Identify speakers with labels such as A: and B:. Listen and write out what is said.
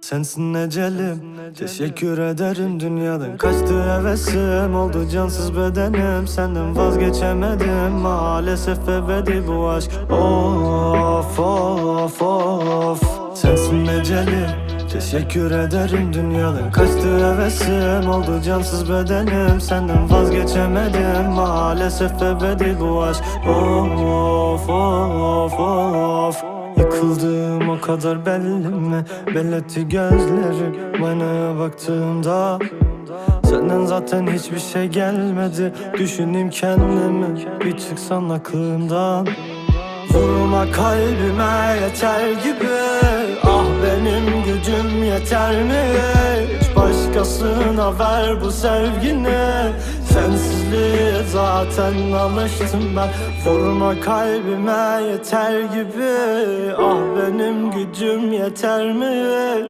A: Sensin ecelim Teşekkür ederim dünyadan. Kaçtı hevesim oldu cansız bedenim. Senden vazgeçemedim Maalesef ebedi bu aşk. Of of of. Sensin ecelim Teşekkür ederim dünyadan. Kaçtı hevesim oldu cansız bedenim. Senden vazgeçemedim Maalesef ebedi bu aşk. Of of of Yıkıldım o kadar belli mi? Belletti gözlerim Aynaya baktığımda Senden zaten hiçbir şey gelmedi Düşüneyim kendimi Bir çıksan aklımdan Vurma kalbime yeter gibi Ah benim gücüm yeter mi? Hiç başkasına ver bu sevgini Sensizliğe zaten alıştım ben Vurma kalbime yeter gibi Ah benim gücüm yeter mi?